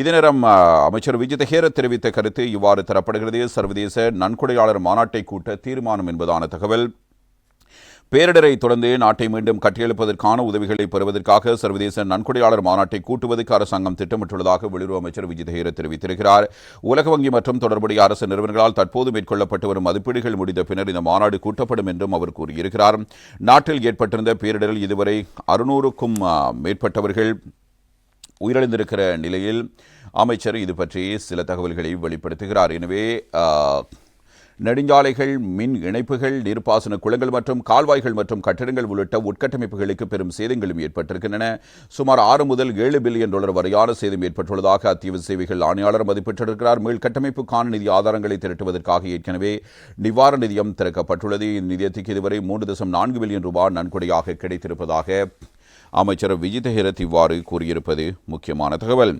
இதே நேரம் அமைச்சர் விஜித ஹேர தெரிவித்த கருத்து இவ்வாறு தரப்படுகிறது. சர்வதேச நன்கொடையாளர் மாநாட்டை கூட்ட தீர்மானம் என்பதான தகவல். பேரிடரை தொடர்ந்து நாட்டை மீண்டும் கட்டியெழுப்பதற்கான உதவிகளை பெறுவதற்காக சர்வதேச நன்கொடையாளர் மாநாட்டை கூட்டுவதற்கு அரசாங்கம் திட்டமிட்டுள்ளதாக வெளியுறவு அமைச்சர் விஜித் ஹேர தெரிவித்திருக்கிறார். உலக வங்கி மற்றும் தொடர்புடைய அரசு நிறுவனங்களால் தற்போது மேற்கொள்ளப்பட்டு வரும் மதிப்பீடுகள் முடிந்த பின்னர் இந்த மாநாடு கூட்டப்படும் என்றும் அவர் கூறியிருக்கிறார். நாட்டில் ஏற்பட்டிருந்த பேரிடரில் இதுவரை அறுநூறுக்கும் மேற்பட்டவர்கள் உயிரிழந்திருக்கிற நிலையில் அமைச்சர் இது பற்றி சில தகவல்களை வெளிப்படுத்துகிறார். எனவே நெடுஞ்சாலைகள் மின் இணைப்புகள் நீர்ப்பாசன குளங்கள் மற்றும் கால்வாய்கள் மற்றும் கட்டிடங்கள் உள்ளிட்ட உட்கட்டமைப்புகளுக்கு பெரும் சேதங்களும் ஏற்பட்டிருக்கின்றன. சுமார் ஆறு முதல் ஏழு பில்லியன் டாலர் வரையான சேதம் ஏற்பட்டுள்ளதாக அத்தியாவசிய சேவைகள் ஆணையாளர் மதிப்பிட்டிருக்கிறார். மீள்கட்டமைப்புக்கான நிதி ஆதாரங்களை திரட்டுவதற்காக ஏற்கனவே நிவாரண நிதியம் திறக்கப்பட்டுள்ளது. இந்நிதியத்துக்கு இதுவரை மூன்று தசம் நான்கு பில்லியன் ரூபாய் நன்கொடையாக கிடைத்திருப்பதாக அமைச்சர் விஜித ஹிரத் இவ்வாறு கூறியிருப்பது முக்கியமான தகவல்.